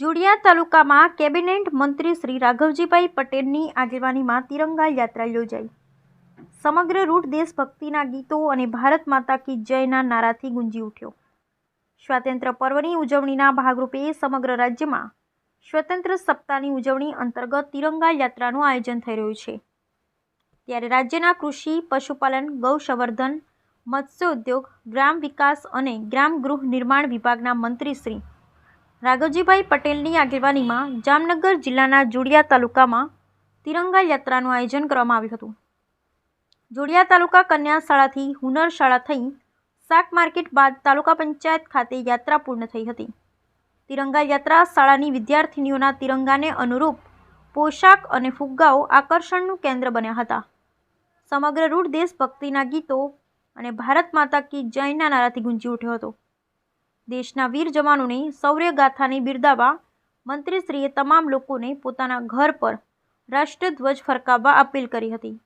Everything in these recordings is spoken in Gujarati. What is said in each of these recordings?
જોડિયા તાલુકામાં કેબિનેટ મંત્રી શ્રી રાઘવજીભાઈ પટેલની આગેવાનીમાં તિરંગા યાત્રા યોજાઈ. સમગ્ર રૂટ દેશભક્તિના ગીતો અને ભારત માતા કી જયના નારાથી ગુંજી ઉઠ્યો. સ્વાતંત્ર્ય પર્વની ઉજવણીના ભાગરૂપે સમગ્ર રાજ્યમાં સ્વતંત્ર સપ્તાહની ઉજવણી અંતર્ગત તિરંગા યાત્રાનું આયોજન થઈ રહ્યું છે. ત્યારે રાજ્યના કૃષિ, પશુપાલન, ગૌસંવર્ધન મત્સ્ય ઉદ્યોગ ગ્રામ વિકાસ અને ગ્રામ ગૃહ નિર્માણ વિભાગના મંત્રી શ્રી રાઘવજીભાઈ પટેલની આગેવાનીમાં જામનગર જિલ્લાના જોડિયા તાલુકામાં તિરંગા યાત્રાનું આયોજન કરવામાં આવ્યું હતું. જોડિયા તાલુકા કન્યા શાળાથી હુનર શાળા થઈ શાક માર્કેટ બાદ તાલુકા પંચાયત ખાતે યાત્રા પૂર્ણ થઈ હતી. તિરંગા યાત્રા શાળાની વિદ્યાર્થિનીઓના તિરંગાને અનુરૂપ પોશાક અને ફુગ્ગાઓ આકર્ષણનું કેન્દ્ર બન્યા હતા. સમગ્ર રૂટ દેશભક્તિના ગીતો અને ભારત માતા કી જયના નારાથી ગુંજી ઉઠ્યો હતો. દેશના વીર જવાનોને શૌર્યગાથાને બિરદાવવા મંત્રીશ્રીએ તમામ લોકોને પોતાના ઘર પર રાષ્ટ્રધ્વજ ફરકાવવા અપીલ કરી હતી.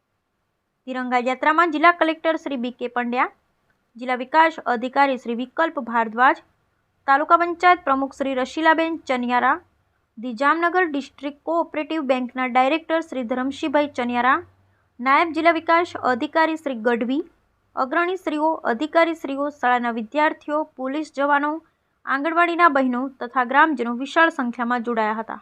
તિરંગા યાત્રામાં જિલ્લા કલેક્ટર શ્રી બી કે પંડ્યા, જિલ્લા વિકાસ અધિકારી શ્રી વિકલ્પ ભારદ્વાજ, તાલુકા પંચાયત પ્રમુખ Shri Rashilaben Chaniyara, the Jamnagar district cooperative બેંકના ડાયરેક્ટર શ્રી ધરમશીભાઈ ચનિયારા, નાયબ જિલ્લા વિકાસ અધિકારી શ્રી ગઢવી અગ્રણીશ્રીઓ અધિકારીશ્રીઓ શાળાના વિદ્યાર્થીઓ પોલીસ જવાનો આંગણવાડીના બહેનો તથા ગ્રામજનો વિશાળ સંખ્યામાં જોડાયા હતા.